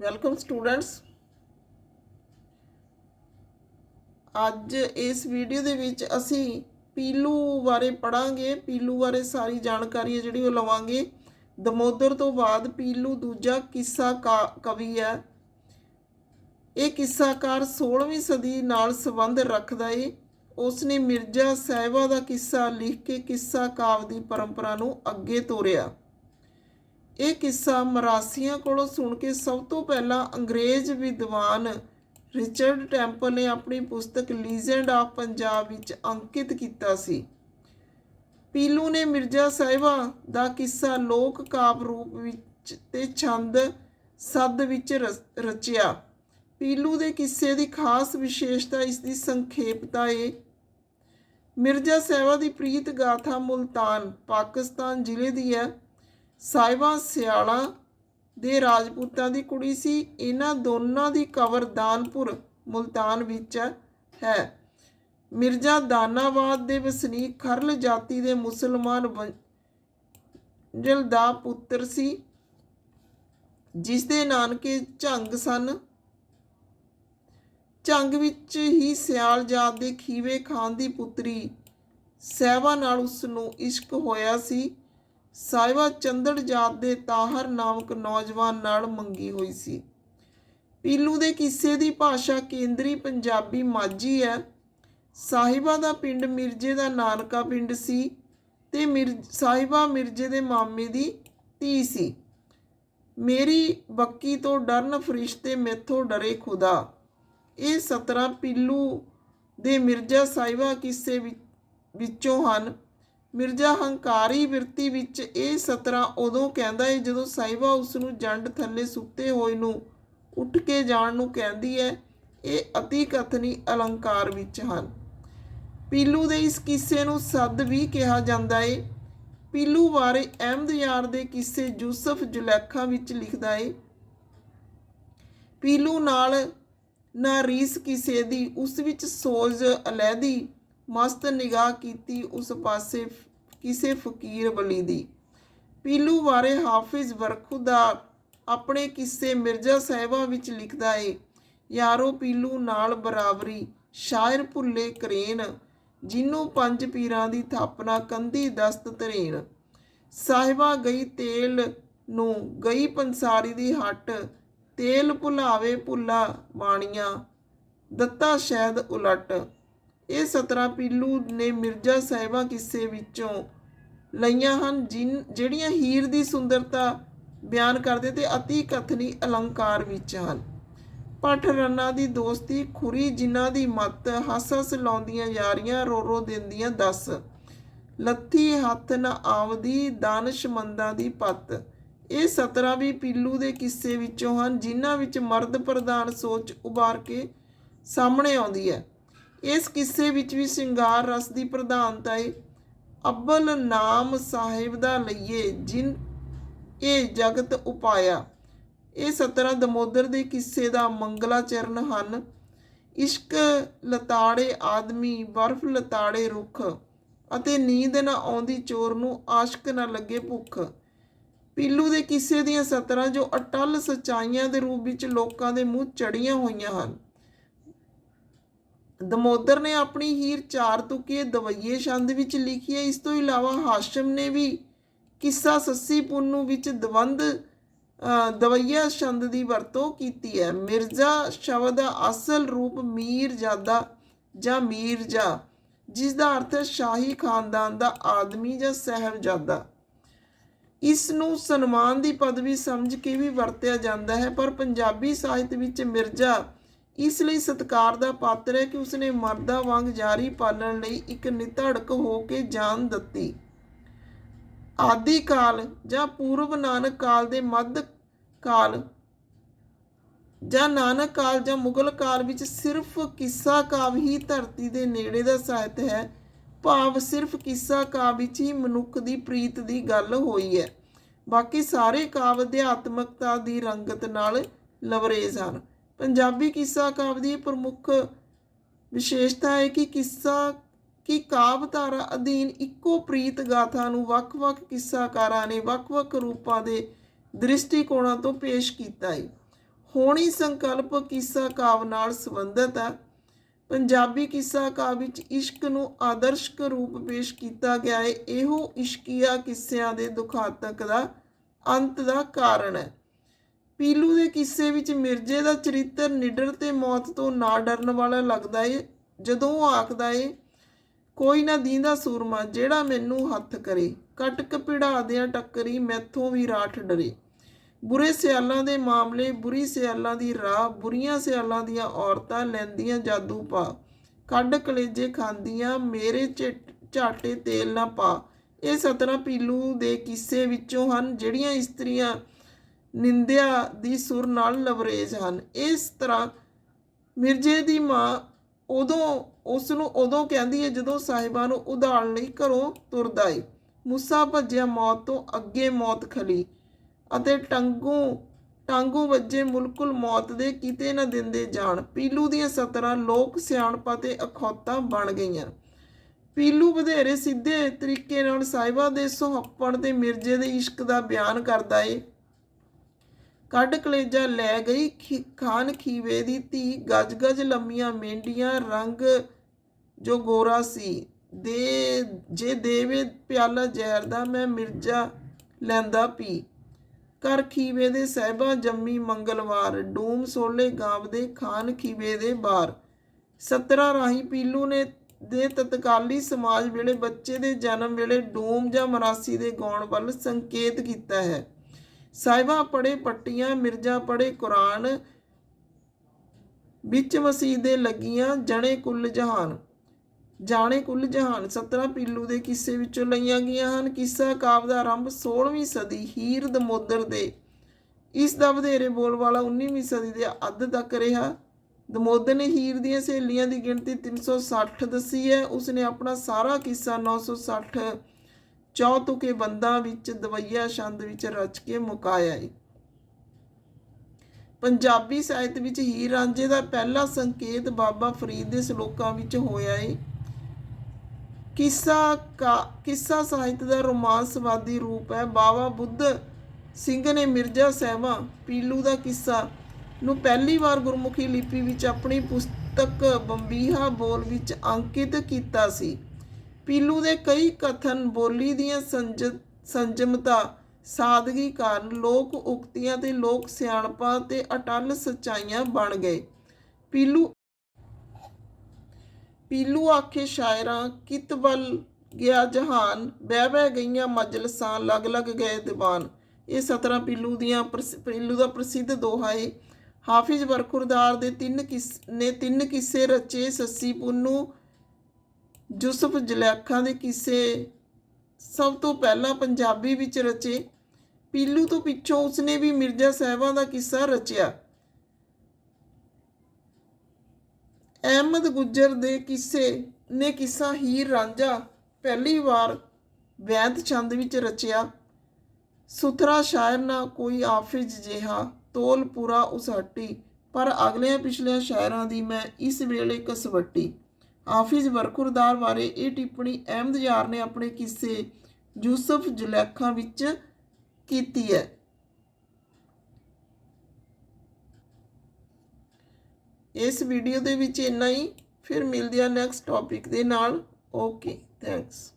Welcome students ਅੱਜ ਇਸ video ਦੇ ਵਿੱਚ ਅਸੀਂ ਪੀਲੂ ਬਾਰੇ ਪੜਾਂਗੇ ਪੀਲੂ ਬਾਰੇ ਸਾਰੀ ਜਾਣਕਾਰੀ ਹੈ ਜਿਹੜੀ ਉਹ ਲਵਾਂਗੇ। ਦਮੋਦਰ ਤੋਂ ਬਾਅਦ ਪੀਲੂ ਦੂਜਾ ਕਿੱਸਾ ਕਾ- ਕਵੀ ਹੈ। ਇਹ ਕਿੱਸਾਕਾਰ 16ਵੀਂ ਸਦੀ ਨਾਲ ਸੰਬੰਧ ਰੱਖਦਾ ਏ। ਉਸਨੇ ਮਿਰਜ਼ਾ ਸਾਹਿਬਾ ਦਾ ਕਿੱਸਾ ਲਿਖ ਕੇ ਕਿੱਸਾ ਕਾਵ ਦੀ ਪਰੰਪਰਾ ਨੂੰ ਅੱਗੇ ਤੋਰਿਆ। ਇਹ ਕਿੱਸਾ ਮਰਾਸੀਆਂ ਕੋਲੋਂ ਸੁਣ ਕੇ ਸਭ ਤੋਂ ਪਹਿਲਾਂ ਅੰਗਰੇਜ਼ ਵਿਦਵਾਨ ਰਿਚਰਡ ਟੈਂਪਲ ਨੇ ਆਪਣੀ ਪੁਸਤਕ ਲੀਜੈਂਡ ਆਫ ਪੰਜਾਬ ਵਿੱਚ ਅੰਕਿਤ ਕੀਤਾ ਸੀ। ਪੀਲੂ ਨੇ ਮਿਰਜ਼ਾ ਸਾਹਿਬਾ ਦਾ ਕਿੱਸਾ ਲੋਕ ਕਾਵ ਰੂਪ ਵਿੱਚ ਤੇ ਛੰਦ ਸੱਦ ਵਿੱਚ ਰਚ- ਰਚਿਆ। ਪੀਲੂ ਦੇ ਕਿੱਸੇ ਦੀ ਖਾਸ ਵਿਸ਼ੇਸ਼ਤਾ ਇਸ ਦੀ ਸੰਖੇਪਤਾ ਏ। ਮਿਰਜ਼ਾ ਸਾਹਿਬਾ ਦੀ ਪ੍ਰੀਤ ਗਾਥਾ ਮੁਲਤਾਨ ਪਾਕਿਸਤਾਨ ਜ਼ਿਲ੍ਹੇ ਦੀ ਹੈ। ਸਾਹਿਬਾ ਸਿਆਲਾ ਦੇ ਰਾਜਪੂਤਾਂ ਦੀ ਕੁੜੀ ਸੀ। ਇਹਨਾਂ ਦੋਨਾਂ ਦੀ ਕਬਰ ਦਾਨਪੁਰ ਮੁਲਤਾਨ ਵਿੱਚ ਹੈ। ਮਿਰਜ਼ਾ ਦਾਨਾਬਾਦ ਦੇ ਵਸਨੀਕ ਖਰਲ ਜਾਤੀ ਦੇ ਮੁਸਲਮਾਨ ਵੰਜਲ ਦਾ ਪੁੱਤਰ ਸੀ। ਜਿਸ ਦੇ ਨਾਨਕੇ ਝੰਗ ਸਨ। ਝੰਗ ਵਿੱਚ ਹੀ ਸਿਆਲ ਜਾਤ ਦੇ ਖੀਵੇ ਖਾਨ ਦੀ ਪੁੱਤਰੀ ਸਹਿਬਾ ਨਾਲ ਉਸ ਨੂੰ ਇਸ਼ਕ ਹੋਇਆ ਸੀ। ਸਾਹਿਬਾ ਚੰਦੜ ਜਾਤ ਦੇ ਤਾਹਰ ਨਾਮਕ ਨੌਜਵਾਨ ਨਾਲ ਮੰਗੀ ਹੋਈ ਸੀ। ਪੀਲੂ ਦੇ ਕਿੱਸੇ ਦੀ ਭਾਸ਼ਾ ਕੇਂਦਰੀ ਪੰਜਾਬੀ ਮਾਝੀ ਹੈ। ਸਾਹਿਬਾ ਦਾ ਪਿੰਡ ਮਿਰਜ਼ੇ ਦਾ ਨਾਨਕਾ ਪਿੰਡ ਸੀ ਤੇ ਮਿਰ, ਸਾਹਿਬਾ ਮਿਰਜ਼ੇ ਦੇ ਮਾਮੇ ਦੀ ਧੀ ਸੀ। ਮੇਰੀ ਬੱਕੀ ਤੋਂ ਡਰਨ ਫਰਿਸ਼ਤੇ ਮੈਥੋਂ ਡਰੇ ਖੁਦਾ। ਇਹ 17 ਪੀਲੂ ਦੇ ਮਿਰਜ਼ਾ ਸਾਹਿਬਾ ਕਿੱਸੇ ਵਿ- ਵਿੱਚੋਂ ਹਨ। ਮਿਰਜ਼ਾ ਹੰਕਾਰੀ ਬਿਰਤੀ ਵਿੱਚ ਇਹ 17 ਉਦੋਂ ਕਹਿੰਦਾ ਹੈ ਜਦੋਂ ਸਾਹਿਬਾ ਉਸ ਨੂੰ ਜੰਡ ਥੱਲੇ ਸੁੱਤੇ ਹੋਏ ਨੂੰ ਉੱਠ ਕੇ ਜਾਣ ਨੂੰ ਕਹਿੰਦੀ ਹੈ ਇਹ ਅਤੀ ਕਥਨੀ ਅਲੰਕਾਰ ਵਿੱਚ ਹਨ। ਪੀਲੂ ਦੇ ਇਸ ਕਿੱਸੇ ਨੂੰ ਸੱਦ ਵੀ ਕਿਹਾ ਜਾਂਦਾ ਹੈ ਪੀਲੂ ਬਾਰੇ ਅਹਿਮਦ ਯਾਰ ਦੇ ਕਿੱਸੇ ਯੂਸਫ ਜੁਲੈਖਾ ਵਿੱਚ ਲਿਖਦਾ ਹੈ ਪੀਲੂ ਨਾਲ ਨਾ ਰੀਸ ਕਿਸੇ ਦੀ ਉਸ ਵਿੱਚ ਸੋਜ਼ ਅਲੈਦੀ ਮਸਤ ਨਿਗਾਹ ਕੀਤੀ, ਉਸ ਪਾਸੇ ਕਿਸੇ ਫਕੀਰ ਬਲੀ ਦੀ। ਪੀਲੂ ਬਾਰੇ ਹਾਫਿਜ਼ ਵਰਖੂ ਦਾ ਆਪਣੇ ਕਿੱਸੇ ਮਿਰਜ਼ਾ ਸਾਹਿਬਾ ਵਿੱਚ ਲਿਖਦਾ ਏ, ਯਾਰੋ ਪੀਲੂ, ਨਾਲ ਬਰਾਬਰੀ, ਸ਼ਾਇਰ ਭੁੱਲੇ ਕਰੇਨ ਜਿਹਨੂੰ ਪੰਜ ਪੀਰਾਂ ਦੀ ਥਾਪਨਾ ਕੰਧੀ ਦਸਤ ਧਰੇਨ। ਸਾਹਿਬਾ ਗਈ ਤੇਲ ਨੂੰ, ਗਈ ਪੰਸਾਰੀ ਦੀ ਹੱਟ, ਤੇਲ ਭੁਲਾਵੇ ਭੁੱਲਾ ਬਾਣੀਆਂ, ਦਿੱਤਾ ਸ਼ਾਇਦ ਉਲਟ। ਇਹ 17 ਪੀਲੂ ਨੇ ਮਿਰਜ਼ਾ ਸਾਹਿਬਾ ਕਿੱਸੇ ਵਿੱਚੋਂ ਲਈਆਂ ਹਨ, ਜਿਨ, ਜਿਹੜੀਆਂ ਹੀਰ ਦੀ ਸੁੰਦਰਤਾ ਬਿਆਨ ਕਰਦੇ ਤੇ ਅਤੀ ਕਥਨੀ ਅਲੰਕਾਰ ਵਿੱਚ ਹਨ। ਪਠ ਰੰਨਾ ਦੀ ਦੋਸਤੀ, ਖੁਰੀ ਜਿਨ੍ਹਾਂ ਦੀ ਮੱਤ, ਹੱਸ ਹੱਸ ਲਾਉਂਦੀਆਂ ਯਾਰੀਆਂ, ਰੋ ਰੋ ਦਿੰਦੀਆਂ ਦੱਸ। ਲੱਥੀ ਹੱਥ ਨਾ ਆਵਦੀ ਦਾਨਸ਼ਮੰਦਾਂ ਦੀ ਪੱਤ। ਇਹ 17 ਵੀ ਪੀਲੂ ਦੇ ਕਿੱਸੇ ਵਿੱਚੋਂ ਹਨ, ਜਿਨ੍ਹਾਂ ਵਿੱਚ ਮਰਦ ਪ੍ਰਧਾਨ ਸੋਚ ਉਭਾਰ ਕੇ ਸਾਹਮਣੇ ਆਉਂਦੀ ਹੈ। ਇਸ ਕਿੱਸੇ ਵਿੱਚ ਵੀ ਸ਼ਿੰਗਾਰ ਰਸ ਦੀ ਪ੍ਰਧਾਨਤਾ ਹੈ ਅਬਲ ਨਾਮ ਸਾਹਿਬ ਦਾ ਲਈਏ ਜਿਨ ਇਹ ਜਗਤ ਉਪਾਇਆ। ਇਹ 17 ਦਮੋਦਰ ਦੇ ਕਿੱਸੇ ਦਾ ਮੰਗਲਾ ਚਰਨ ਹਨ। ਇਸ਼ਕ ਲਤਾੜੇ ਆਦਮੀ, ਬਰਫ਼ ਲਤਾੜੇ ਰੁੱਖ ਅਤੇ ਨੀਂਦ ਨਾ ਆਉਂਦੀ ਚੋਰ ਨੂੰ ਆਸ਼ਕ ਨਾ ਲੱਗੇ ਭੁੱਖ। ਪੀਲੂ ਦੇ ਕਿੱਸੇ ਦੀਆਂ 17 ਜੋ ਅਟਲ ਸਚਾਈਆਂ ਦੇ ਰੂਪ ਵਿੱਚ ਲੋਕਾਂ ਦੇ ਮੂੰਹ ਚੜੀਆਂ ਹੋਈਆਂ ਹਨ। ਦਮੋਦਰ ਨੇ ਆਪਣੀ ਹੀਰ ਚਾਰ ਤੁਕੇ ਦਵਈਏ ਛੰਦ ਵਿੱਚ ਲਿਖੀ ਹੈ। ਇਸ ਤੋਂ ਇਲਾਵਾ ਹਾਸ਼ਮ ਨੇ ਵੀ ਕਿੱਸਾ ਸੱਸੀ ਪੁੰਨੂ ਵਿੱਚ ਦਵੰਦ ਦਵਈਆ ਛੰਦ ਦੀ ਵਰਤੋਂ ਕੀਤੀ ਹੈ। ਮਿਰਜ਼ਾ ਸ਼ਬਦ ਦਾ ਅਸਲ ਰੂਪ ਮੀਰਜ਼ਾਦਾ ਜਾਂ ਮੀਰਜਾ ਜਿਸ ਦਾ ਅਰਥ ਹੈ ਸ਼ਾਹੀ ਖਾਨਦਾਨ ਦਾ ਆਦਮੀ ਜਾਂ ਸਹਿਬਜ਼ਾਦਾ। ਇਸ ਨੂੰ ਸਨਮਾਨ ਦੀ ਪਦਵੀ ਸਮਝ ਕੇ ਵੀ ਵਰਤਿਆ ਜਾਂਦਾ ਹੈ, ਪਰ ਪੰਜਾਬੀ ਸਾਹਿਤ ਵਿੱਚ ਮਿਰਜ਼ਾ ਇਸ ਲਈ ਸਤਕਾਰ ਦਾ ਪਾਤਰ ਹੈ ਕਿ ਉਸਨੇ ਮਰਦਾ ਵਾਂਗ ਜਾਰੀ ਪਾਲਣ ਲਈ ਇੱਕ ਨਿਧੜਕ ਹੋ ਕੇ ਜਾਨ ਦਿੱਤੀ। ਆਦਿ ਕਾਲ ਜਾਂ ਪੂਰਵ ਨਾਨਕ ਕਾਲ ਦੇ ਮੱਧ ਕਾਲ ਜਾਂ ਨਾਨਕ ਕਾਲ ਜਾਂ ਮੁਗਲ ਕਾਲ ਵਿੱਚ ਸਿਰਫ ਕਿੱਸਾ ਕਾਵਿ ਹੀ ਧਰਤੀ ਦੇ ਨੇੜੇ ਦਾ ਸਾਹਿਤ ਹੈ। ਭਾਵ ਸਿਰਫ ਕਿੱਸਾ ਕਾਵਿ ਵਿੱਚ ਹੀ ਮਨੁੱਖ ਦੀ ਪ੍ਰੀਤ ਦੀ ਗੱਲ ਹੋਈ ਹੈ। ਬਾਕੀ ਸਾਰੇ ਕਾਵਿ ਅਧਿਆਤਮਕਤਾ ਦੀ ਰੰਗਤ ਨਾਲ ਲਵਰੇਜ਼ ਹਨ। ਪੰਜਾਬੀ ਕਿੱਸਾ ਕਾਵਿ ਦੀ ਪ੍ਰਮੁੱਖ ਵਿਸ਼ੇਸ਼ਤਾ ਹੈ ਕਿ ਕਿੱਸਾ, ਕਿ ਕਾਵਧਾਰਾ ਅਧੀਨ ਇੱਕੋ ਪ੍ਰੀਤ ਗਾਥਾ ਨੂੰ ਵੱਖ-ਵੱਖ ਕਿੱਸਾਕਾਰਾਂ ਨੇ ਵੱਖ-ਵੱਖ ਰੂਪਾਂ ਦੇ ਦ੍ਰਿਸ਼ਟੀਕੋਣਾਂ ਤੋਂ ਪੇਸ਼ ਕੀਤਾ ਹੈ। ਹੋਣੀ ਸੰਕਲਪ ਕਿੱਸਾ ਕਾਵ ਨਾਲ ਸੰਬੰਧਿਤ ਹੈ। ਪੰਜਾਬੀ ਕਿੱਸਾ ਕਾਵ ਵਿੱਚ ਇਸ਼ਕ ਨੂੰ ਆਦਰਸ਼ਕ ਰੂਪ ਪੇਸ਼ ਕੀਤਾ ਗਿਆ ਹੈ। ਇਹੋ ਇਸ਼ਕੀਆ ਕਿੱਸਿਆਂ ਦੇ ਦੁਖਾਤਕ ਦਾ ਅੰਤ ਦਾ ਕਾਰਨ ਹੈ। ਪੀਲੂ ਦੇ ਕਿੱਸੇ ਵਿੱਚ ਮਿਰਜ਼ੇ ਦਾ ਚਰਿੱਤਰ ਨਿਡਰ ਤੇ ਮੌਤ ਤੋਂ ਨਾ ਡਰਨ ਵਾਲਾ ਲੱਗਦਾ ਏ, ਜਦੋਂ ਉਹ ਆਖਦਾ ਏ, ਕੋਈ ਨਾ ਦੀਂਦਾ ਸੂਰਮਾ, ਜਿਹੜਾ ਮੈਨੂੰ ਹੱਥ ਕਰੇ। ਕਟਕ ਪਿੜਾ ਦਿਆਂ ਟੱਕਰੀ ਮੈਥੋਂ ਵੀ ਰਾਠ ਡਰੇ। ਬੁਰੇ ਸਿਆਲਾਂ ਦੇ ਮਾਮਲੇ, ਬੁਰੀ ਸਿਆਲਾਂ ਦੀ ਰਾਹ, ਬੁਰੀਆਂ ਸਿਆਲਾਂ ਦੀਆਂ ਔਰਤਾਂ ਲੈਂਦੀਆਂ ਜਾਦੂ ਪਾ। ਕੱਢ ਕਲੇਜੇ ਖਾਂਦੀਆਂ, ਮੇਰੇ ਝਿਟ- ਝਾਟੇ ਤੇਲ ਨਾ ਪਾ। ਇਹ ਸਤਰਾ ਪੀਲੂ ਦੇ ਕਿੱਸੇ ਵਿੱਚੋਂ ਹਨ, ਜਿਹੜੀਆਂ ਇਸਤਰੀਆਂ ਨਿੰਦਿਆ ਦੀ ਸੁਰ ਨਾਲ ਲਵਰੇਜ ਹਨ। ਇਸ ਤਰ੍ਹਾਂ ਮਿਰਜੇ ਦੀ ਮਾਂ ਉਦੋਂ ਉਸ ਨੂੰ ਉਦੋਂ ਕਹਿੰਦੀ ਹੈ ਜਦੋਂ ਸਾਹਿਬਾਂ ਨੂੰ ਉਧਾਰਨ ਲਈ ਘਰੋਂ ਤੁਰਦਾ ਏ। ਮੂਸਾ ਭੱਜਿਆ ਮੌਤ ਤੋਂ ਅੱਗੇ ਮੌਤ ਖਲੀ ਅਤੇ ਟੰਗੂ, ਟਾਂਗੂ ਵੱਜੇ ਮੁਲਕੁਲ ਮੌਤ ਦੇ ਕਿਤੇ ਨਾ ਦਿੰਦੇ ਜਾਣ। ਪੀਲੂ ਦੀਆਂ ਸਤਰਾਂ ਲੋਕ ਸਿਆਣਪਾਂ ਤੇ ਅਖੌਤਾਂ ਬਣ ਗਈਆਂ। ਪੀਲੂ ਵਧੇਰੇ ਸਿੱਧੇ ਤਰੀਕੇ ਨਾਲ ਸਾਹਿਬਾਂ ਦੇ ਸੁਹੱਪਣ ਤੇ ਮਿਰਜੇ ਦੇ ਇਸ਼ਕ ਦਾ ਬਿਆਨ ਕਰਦਾ ਏ। ਕੱਢ ਕਲੇਜਾ ਲੈ ਗਈ। ਖੀ- ਖਾਨ ਖੀਵੇ ਦੀ ਧੀ ਗਜ ਗਜ ਲੰਮੀਆਂ ਮੇਂਡੀਆਂ ਰੰਗ ਜੋ ਗੋਰਾ ਸੀ। ਦੇ, ਜੇ ਦੇਵੇ ਪਿਆਲਾ ਜ਼ਹਿਰ ਦਾ ਮੈਂ ਮਿਰਜ਼ਾ ਲੈਂਦਾ ਪੀ। ਕਰ ਖੀਵੇ ਦੇ ਸਹਿਬਾ ਜੰਮੀ ਮੰਗਲਵਾਰ, ਡੂਮ ਸੋਲੇ ਗਾਵਦੇ ਖਾਨ ਖੀਵੇ ਦੇ ਬਾਰ। ਸਤਰਾ ਰਾਹੀਂ ਪੀਲੂ ਨੇ ਦੇ ਤਤਕਾਲੀ ਸਮਾਜ ਵੇਲੇ ਬੱਚੇ ਦੇ ਜਨਮ ਵੇਲੇ ਡੂਮ ਜਾਂ ਮਰਾਸੀ ਦੇ ਗਾਉਣ ਵੱਲ ਸੰਕੇਤ ਕੀਤਾ ਹੈ। ਸਾਹਿਬਾ ਪੜੇ ਪੱਟੀਆਂ, ਮਿਰਜ਼ਾ ਪੜੇ ਕੁਰਾਨ, ਵਿੱਚ ਮਸੀਹ ਦੇ ਲੱਗੀਆਂ ਜਣੇ ਕੁੱਲ ਜਹਾਨ। ਜਾਣੇ ਕੁੱਲ ਜਹਾਨ 17 ਪੀਲੂ ਦੇ ਕਿੱਸੇ ਵਿੱਚੋਂ ਲਈਆਂ ਗਈਆਂ ਹਨ। ਕਿੱਸਾ ਕਾਵ ਦਾ ਆਰੰਭ 16ਵੀਂ ਸਦੀ ਹੀਰ ਦਮੋਦਰ ਦੇ। ਇਸ ਦਾ ਵਧੇਰੇ ਬੋਲਬਾਲਾ 19ਵੀਂ ਸਦੀ ਦੇ ਅੱਧ ਤੱਕ ਰਿਹਾ। ਦਮੋਦਰ ਨੇ ਹੀਰ ਦੀਆਂ ਸਹੇਲੀਆਂ ਦੀ ਗਿਣਤੀ 360 ਦੱਸੀ ਹੈ। ਉਸਨੇ ਆਪਣਾ ਸਾਰਾ ਕਿੱਸਾ 960 ਚੌਤੁਕੇ ਬੰਦਾਂ ਵਿੱਚ ਦਵਈਆ ਛੰਦ ਵਿੱਚ ਰਚ ਕੇ ਮੁਕਾਇਆ ਏ ਪੰਜਾਬੀ ਸਾਹਿਤ ਵਿੱਚ ਹੀਰ ਰਾਂਝੇ ਦਾ ਪਹਿਲਾ ਸੰਕੇਤ ਬਾਬਾ ਫਰੀਦ ਦੇ ਸ਼ਲੋਕਾਂ ਵਿੱਚ ਹੋਇਆ ਏ। ਕਿੱਸਾ ਕਿੱਸਾ ਸਾਹਿਤ ਦਾ ਰੋਮਾਂਸਵਾਦੀ ਰੂਪ ਹੈ। ਬਾਬਾ ਬੁੱਧ ਸਿੰਘ ਨੇ ਮਿਰਜ਼ਾ ਸਹਿਬਾ ਪੀਲੂ ਦਾ ਕਿੱਸਾ ਨੂੰ ਪਹਿਲੀ ਵਾਰ ਗੁਰਮੁਖੀ ਲਿਪੀ ਵਿੱਚ ਆਪਣੀ ਪੁਸਤਕ ਬੰਬੀਹਾ ਬੋਲ ਵਿੱਚ ਅੰਕਿਤ ਕੀਤਾ ਸੀ। ਪੀਲੂ ਦੇ ਕਈ ਕਥਨ ਬੋਲੀ ਦੀਆਂ ਸੰਜ, ਸੰਜਮਤਾ ਸਾਦਗੀ ਕਾਰਨ ਲੋਕ ਉਕਤੀਆਂ ਤੇ ਲੋਕ ਸਿਆਣਪਾਂ ਤੇ ਅਟਲ ਸਚਾਈਆਂ ਬਣ ਗਏ। ਪੀਲੂ ਪੀਲੂ ਆਖੇ ਸ਼ਾਇਰਾਂ, ਕਿਤ ਵੱਲ ਗਿਆ ਜਹਾਨ, ਬਹਿ ਬਹਿ ਗਈਆਂ ਮਜਲਸਾਂ, ਲਗ ਲਗ ਗਏ ਦੀਵਾਨ। ਇਹ ਸਤਰਾ ਪੀਲੂ ਦੀਆਂ ਪ੍ਰਸਿ- ਪੀਲੂ ਦਾ ਪ੍ਰਸਿੱਧ ਦੋਹਾ ਹੈ ਹਾਫਿਜ਼ ਬਰਖੁਰਦਾਰ ਦੇ ਤਿੰਨ ਕਿਸ, ਨੇ ਤਿੰਨ ਕਿੱਸੇ ਰਚੇ ਸੱਸੀ ਪੁੰਨੂ ਯੂਸਫ ਜਲੈਖਾਂ ਦੇ ਕਿੱਸੇ ਸਭ ਤੋਂ ਪਹਿਲਾਂ ਪੰਜਾਬੀ ਵਿੱਚ ਰਚੇ। ਪੀਲੂ ਤੋਂ ਪਿੱਛੋਂ ਉਸਨੇ ਵੀ ਮਿਰਜ਼ਾ ਸਾਹਿਬਾਂ ਦਾ ਕਿੱਸਾ ਰਚਿਆ। ਅਹਿਮਦ ਗੁੱਜਰ ਦੇ ਕਿੱਸੇ ਨੇ ਕਿੱਸਾ ਹੀਰ ਰਾਂਝਾ ਪਹਿਲੀ ਵਾਰ ਵੈਦ ਛੰਦ ਵਿੱਚ ਰਚਿਆ। ਸੁਥਰਾ ਸ਼ਾਇਰ ਨਾ ਕੋਈ ਆਫਿਜ਼ ਜਿਹਾ, ਤੋਲਪੁਰਾ ਪੂਰਾ ਪਰ ਅਗਲਿਆਂ ਪਿਛਲਿਆਂ ਸ਼ਾਇਰਾਂ ਦੀ ਮੈਂ ਇਸ ਵੇਲੇ ਕਸਵੱਟੀ। ਹਾਫਿਜ਼ ਵਰਕੁਰਦਾਰ ਬਾਰੇ ਇਹ ਟਿੱਪਣੀ ਅਹਿਮਦ ਯਾਰ ਨੇ ਆਪਣੇ ਕਿੱਸੇ ਯੂਸਫ ਜੁਲੈਖਾਂ ਵਿੱਚ ਕੀਤੀ ਹੈ। ਇਸ ਵੀਡੀਓ ਦੇ ਵਿੱਚ ਇੰਨਾ ਹੀ। ਫਿਰ ਮਿਲਦੇ ਆ ਨੈਕਸਟ ਟੌਪਿਕ ਦੇ ਨਾਲ। Okay thanks